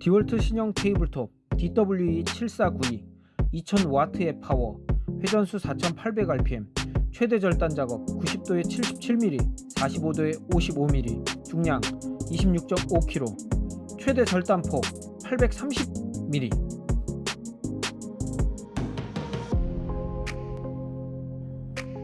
디월트 신형 테이블톱 DWE7492 2000W의 파워 회전수 4800rpm 최대 절단 작업 90도에 77mm 45도에 55mm 중량 26.5kg 최대 절단폭 830mm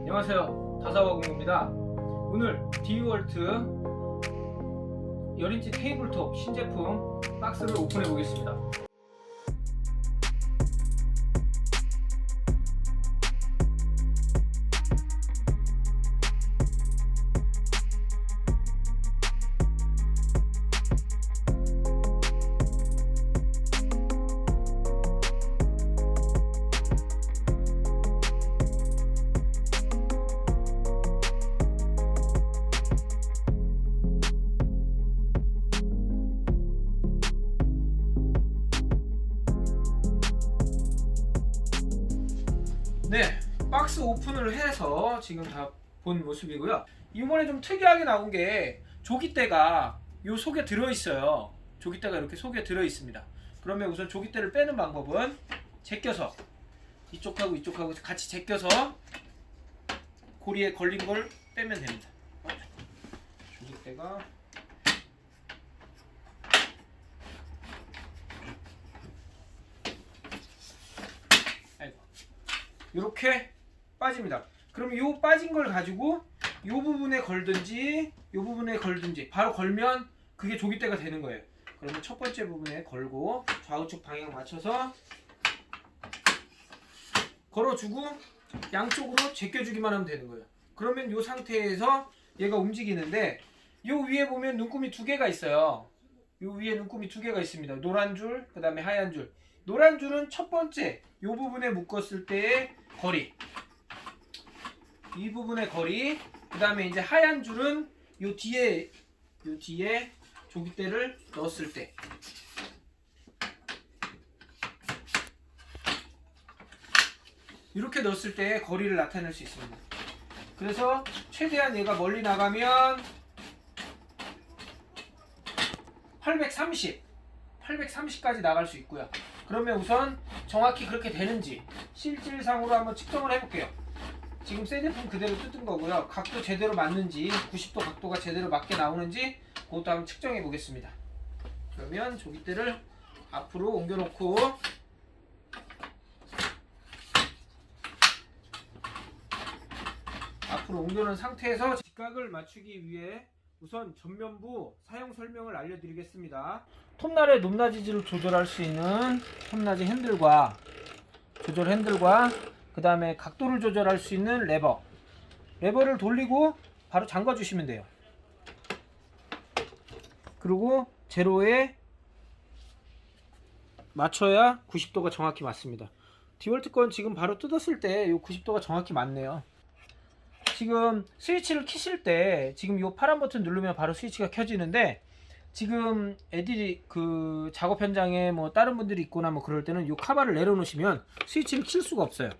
안녕하세요. 다사와공입니다. 오늘 디월트 열인치 테이블톱 신제품 박스를 오픈해 보겠습니다 네, 박스 오픈을 해서 지금 다 본 모습이고요. 이번에 좀 특이하게 나온 게 조기대가 요 속에 들어 있어요. 조기대가 이렇게 속에 들어 있습니다. 그러면 우선 조기대를 빼는 방법은 제껴서 이쪽하고 이쪽하고 같이 제껴서 고리에 걸린 걸 빼면 됩니다. 조기대가 아이고. 이렇게 빠집니다. 그럼 이 빠진 걸 가지고 이 부분에 걸든지 이 부분에 걸든지 바로 걸면 그게 조기대가 되는 거예요. 그러면 첫 번째 부분에 걸고 좌우측 방향 맞춰서 걸어주고 양쪽으로 제껴주기만 하면 되는 거예요. 그러면 이 상태에서 얘가 움직이는데 이 위에 보면 눈금이 두 개가 있어요. 이 위에 눈금이 두 개가 있습니다. 노란 줄, 그 다음에 하얀 줄. 노란 줄은 첫 번째 이 부분에 묶었을 때의 거리. 이 부분의 거리. 그 다음에 이제 하얀 줄은 요 뒤에 요 뒤에 조기대를 넣었을 때. 이렇게 넣었을 때 거리를 나타낼 수 있습니다. 그래서 최대한 얘가 멀리 나가면 830, 830까지 나갈 수 있고요. 그러면 우선 정확히 그렇게 되는지 실질상으로 한번 측정을 해볼게요. 지금 새 제품 그대로 뜯은 거고요. 각도 제대로 맞는지 90도 각도가 제대로 맞게 나오는지 그것도 한번 측정해 보겠습니다. 그러면 조기대를 앞으로 옮겨놓고 앞으로 옮겨놓은 상태에서 직각을 맞추기 위해 우선 전면부 사용 설명을 알려드리겠습니다. 톱날의 높낮이를 조절할 수 있는 톱낮이 핸들과 조절 핸들과 그 다음에 각도를 조절할 수 있는 레버 레버를 돌리고 바로 잠가 주시면 돼요. 그리고 제로에 맞춰야 90도가 정확히 맞습니다. 디월트 건 지금 바로 뜯었을 때 이 90도가 정확히 맞네요. 지금 스위치를 키실 때 지금 이 파란 버튼 누르면 바로 스위치가 켜지는데 지금 애들이 그 작업 현장에 뭐 다른 분들이 있거나 뭐 그럴 때는 이 카바를 내려놓으시면 스위치를 킬 수가 없어요.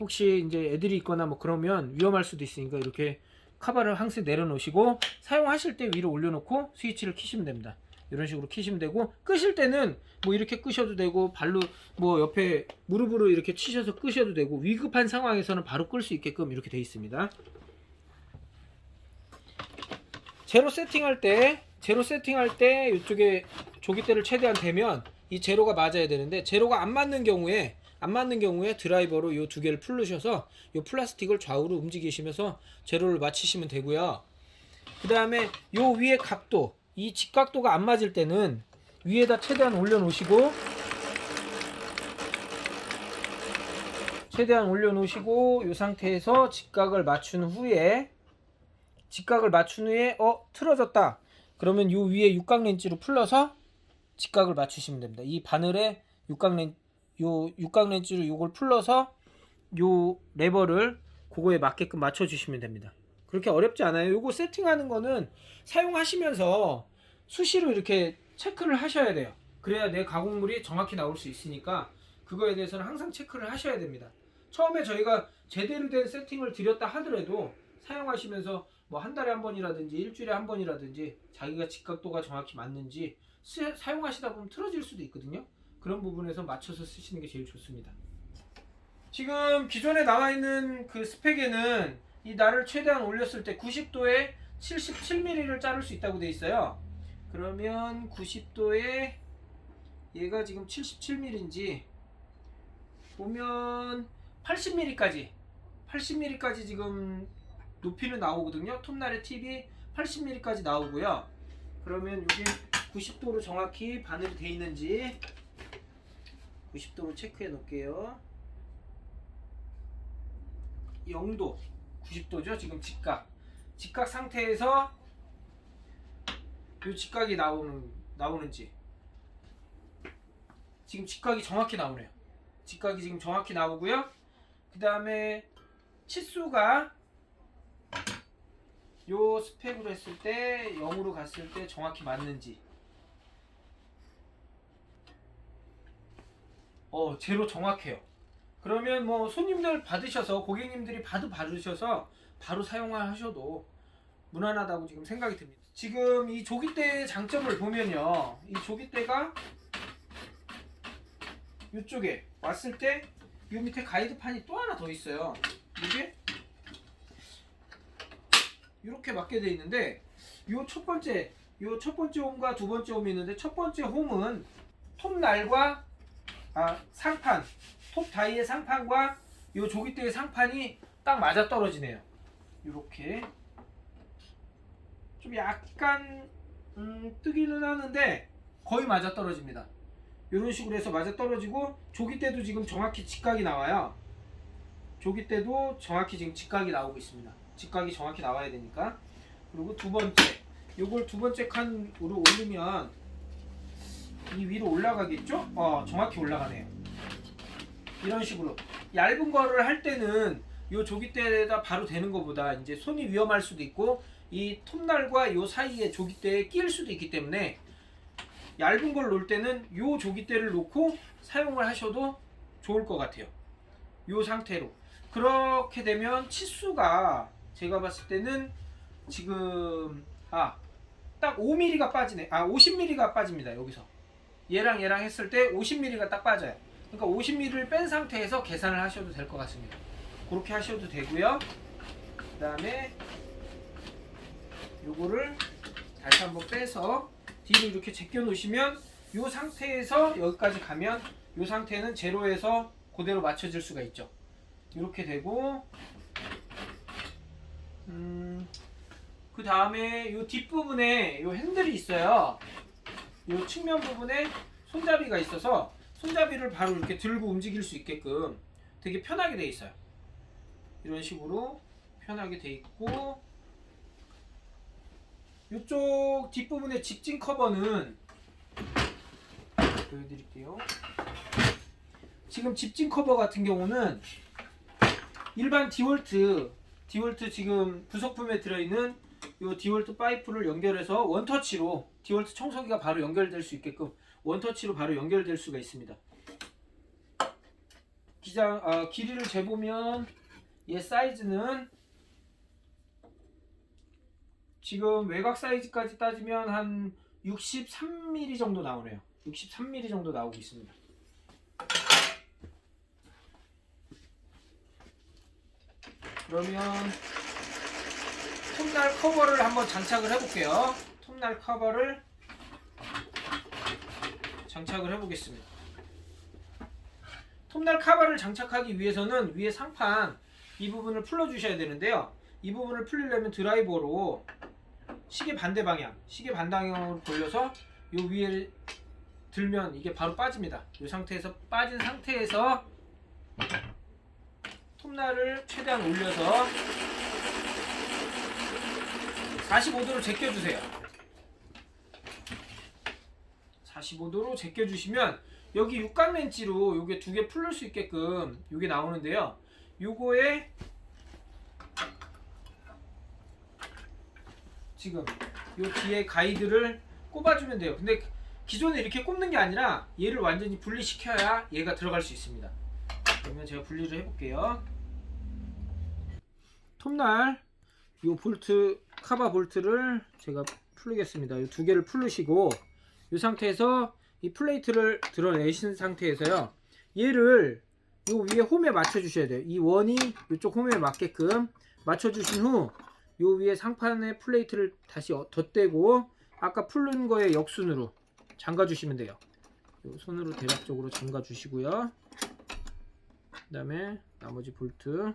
혹시 이제 애들이 있거나 뭐 그러면 위험할 수도 있으니까 이렇게 카바를 항상 내려놓으시고 사용하실 때 위로 올려놓고 스위치를 키시면 됩니다. 이런 식으로 키시면 되고 끄실 때는 뭐 이렇게 끄셔도 되고 발로 뭐 옆에 무릎으로 이렇게 치셔서 끄셔도 되고 위급한 상황에서는 바로 끌 수 있게끔 이렇게 돼 있습니다. 제로 세팅할 때 제로 세팅할 때 이쪽에 조기대를 최대한 대면 이 제로가 맞아야 되는데 제로가 안 맞는 경우에 안 맞는 경우에 드라이버로 이 두 개를 풀르셔서 이 플라스틱을 좌우로 움직이시면서 제로를 맞추시면 되고요. 그 다음에 요 위에 각도 이 직각도가 안 맞을 때는 위에다 최대한 올려놓으시고 최대한 올려놓으시고 이 상태에서 직각을 맞춘 후에 직각을 맞춘 후에 어 틀어졌다. 그러면 요 위에 육각 렌치로 풀러서 직각을 맞추시면 됩니다. 이 바늘에 육각 렌, 요 육각 렌치로 요걸 풀러서 요 레버를 그거에 맞게끔 맞춰 주시면 됩니다 그렇게 어렵지 않아요 요거 세팅하는 거는 사용하시면서 수시로 이렇게 체크를 하셔야 돼요 그래야 내 가공물이 정확히 나올 수 있으니까 그거에 대해서는 항상 체크를 하셔야 됩니다 처음에 저희가 제대로 된 세팅을 드렸다 하더라도 사용하시면서 뭐 한 달에 한 번이라든지 일주일에 한 번이라든지 자기가 직각도가 정확히 맞는지 쓰- 사용하시다 보면 틀어질 수도 있거든요. 그런 부분에서 맞춰서 쓰시는 게 제일 좋습니다. 지금 기존에 나와 있는 그 스펙에는 이 날을 최대한 올렸을 때 90도에 77mm를 자를 수 있다고 돼 있어요. 그러면 90도에 얘가 지금 77mm인지 보면 80mm까지 80mm까지 지금 높이는 나오거든요. 톱날의 팁이 80mm까지 나오고요. 그러면 이게 90도로 정확히 바늘이 돼 있는지 90도로 체크해 놓을게요. 0도 90도죠. 지금 직각 직각 상태에서 이 직각이 나오는 나오는지 지금 직각이 정확히 나오네요. 직각이 지금 정확히 나오고요. 그 다음에 치수가 요 스펙으로 했을 때 0으로 갔을 때 정확히 맞는지 어 제로 정확해요. 그러면 뭐 손님들 받으셔서 고객님들이 봐도 받으셔서 바로 사용하셔도 무난하다고 지금 생각이 듭니다. 지금 이 조기대의 장점을 보면요. 이 조기대가 이쪽에 왔을 때 이 밑에 가이드판이 또 하나 더 있어요. 이게 이렇게 맞게 돼 있는데 요첫 번째 요첫 번째 홈과 두 번째 홈이 있는데 첫 번째 홈은 톱날과 아 상판 톱 다이의 상판과 요 조기대의 상판이 딱 맞아 떨어지네요. 이렇게 좀 약간 음, 뜨기는 하는데 거의 맞아 떨어집니다. 이런 식으로 해서 맞아 떨어지고 조기 때도 지금 정확히 직각이 나와요. 조기 때도 정확히 지금 직각이 나오고 있습니다. 직각이 정확히 나와야 되니까. 그리고 두 번째, 요걸 두 번째 칸으로 올리면 이 위로 올라가겠죠? 어, 정확히 올라가네요. 이런 식으로 얇은 거를 할 때는 요 조기대에다 바로 되는 것보다 이제 손이 위험할 수도 있고 이 톱날과 요 사이에 조기대에 끼일 수도 있기 때문에 얇은 걸 놓을 때는 요 조기대를 놓고 사용을 하셔도 좋을 것 같아요. 요 상태로 그렇게 되면 치수가 제가 봤을 때는 지금 아 딱 5mm가 빠지네. 아 50mm가 빠집니다. 여기서 얘랑 얘랑 했을 때 50mm가 딱 빠져요. 그러니까 50mm를 뺀 상태에서 계산을 하셔도 될 것 같습니다. 그렇게 하셔도 되고요. 그 다음에 요거를 다시 한번 빼서 뒤로 이렇게 제껴 놓으시면 요 상태에서 여기까지 가면 요 상태는 제로에서 그대로 맞춰질 수가 있죠. 이렇게 되고 음, 그 다음에 요 뒷부분에 요 핸들이 있어요. 요 측면 부분에 손잡이가 있어서 손잡이를 바로 이렇게 들고 움직일 수 있게끔 되게 편하게 돼 있어요. 이런 식으로 편하게 돼 있고 이쪽 뒷부분의 직진 커버는 보여드릴게요. 지금 집진 커버 같은 경우는 일반 디월트 디월트 지금 부속품에 들어있는 이 디월트 파이프를 연결해서 원터치로 디월트 청소기가 바로 연결될 수 있게끔 원터치로 바로 연결될 수가 있습니다. 기장 아, 길이를 재보면 얘 사이즈는 지금 외곽 사이즈까지 따지면 한 63mm 정도 나오네요. 63mm 정도 나오고 있습니다. 그러면 톱날 커버를 한번 장착을 해볼게요. 톱날 커버를 장착을 해보겠습니다. 톱날 커버를 장착하기 위해서는 위에 상판 이 부분을 풀어주셔야 되는데요. 이 부분을 풀리려면 드라이버로 시계 반대 방향, 시계 반방향으로 돌려서 요 위에 들면 이게 바로 빠집니다. 이 상태에서 빠진 상태에서 톱날을 최대한 올려서 45도로 제껴주세요. 45도로 제껴주시면 여기 육각 렌치로 요게 두 개 풀릴 수 있게끔 요게 나오는데요. 요거에 지금 요 뒤에 가이드를 꼽아주면 돼요. 근데 기존에 이렇게 꼽는 게 아니라 얘를 완전히 분리시켜야 얘가 들어갈 수 있습니다. 그러면 제가 분리를 해볼게요. 톱날 이 볼트 카바 볼트를 제가 풀겠습니다. 이 두 개를 풀으시고 이 상태에서 이 플레이트를 드러내신 상태에서요. 얘를 요 위에 홈에 맞춰 주셔야 돼요. 이 원이 이쪽 홈에 맞게끔 맞춰 주신 후요 위에 상판에 플레이트를 다시 어- 덧대고 아까 풀는 거에 역순으로 잠가 주시면 돼요. 요 손으로 대략적으로 잠가 주시고요. 그 다음에 나머지 볼트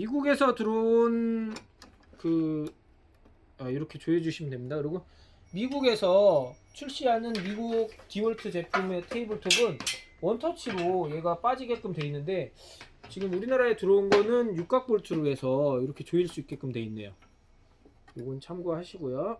미국에서 들어온 그 아, 이렇게 조여 주시면 됩니다. 그리고 미국에서 출시하는 미국 디월트 제품의 테이블톱은 원터치로 얘가 빠지게끔 돼 있는데 지금 우리나라에 들어온 거는 육각 볼트로 해서 이렇게 조일 수 있게끔 돼 있네요. 이건 참고하시고요.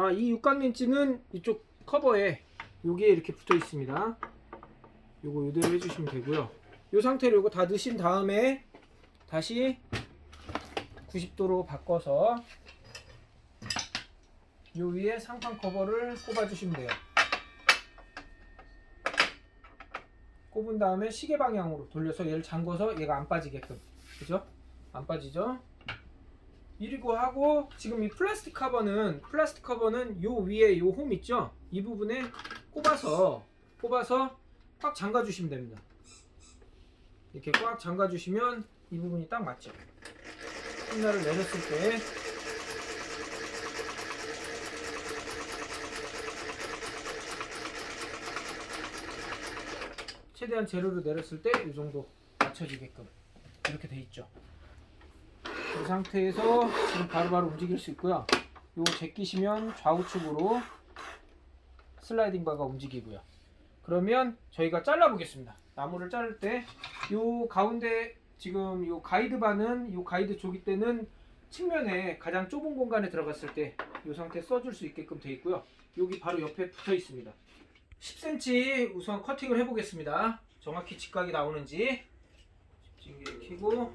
아, 이 육각 렌치는 이쪽 커버에 요게 이렇게 붙어 있습니다. 요거 이대로 해주시면 되고요. 요 상태로 요거 다 넣으신 다음에 다시 90도로 바꿔서 요 위에 상판 커버를 꼽아주시면 돼요. 꼽은 다음에 시계 방향으로 돌려서 얘를 잠궈서 얘가 안 빠지게끔. 그죠? 안 빠지죠? 이리고 하고 지금 이 플라스틱 커버는 플라스틱 커버는 요 위에 요 홈 있죠? 이 부분에 꼽아서 꼽아서 꽉 잠가 주시면 됩니다. 이렇게 꽉 잠가 주시면 이 부분이 딱 맞죠. 신나를 내렸을 때 최대한 제로로 내렸을 때 이 정도 맞춰지게끔 이렇게 돼 있죠. 이 상태에서 지금 바로바로 움직일 수 있고요. 요 제끼시면 좌우측으로 슬라이딩 바가 움직이고요. 그러면 저희가 잘라 보겠습니다. 나무를 자를 때 요 가운데 지금 요 가이드 바는 요 가이드 조기 때는 측면에 가장 좁은 공간에 들어갔을 때 요 상태 써줄 수 있게끔 돼 있고요. 여기 바로 옆에 붙어 있습니다. 10cm 우선 커팅을 해보겠습니다. 정확히 직각이 나오는지 집중기를 켜고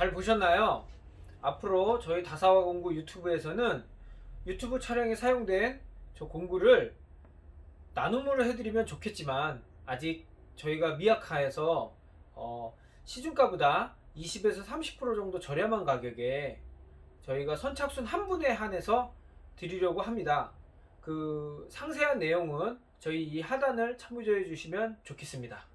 잘 보셨나요? 앞으로 저희 다사와 공구 유튜브에서는 유튜브 촬영에 사용된 저 공구를 나눔을 해드리면 좋겠지만 아직 저희가 미약하여서 어, 시중가보다 20에서 30% 정도 저렴한 가격에 저희가 선착순 한 분에 한해서 드리려고 합니다. 그 상세한 내용은 저희 이 하단을 참조해 주시면 좋겠습니다.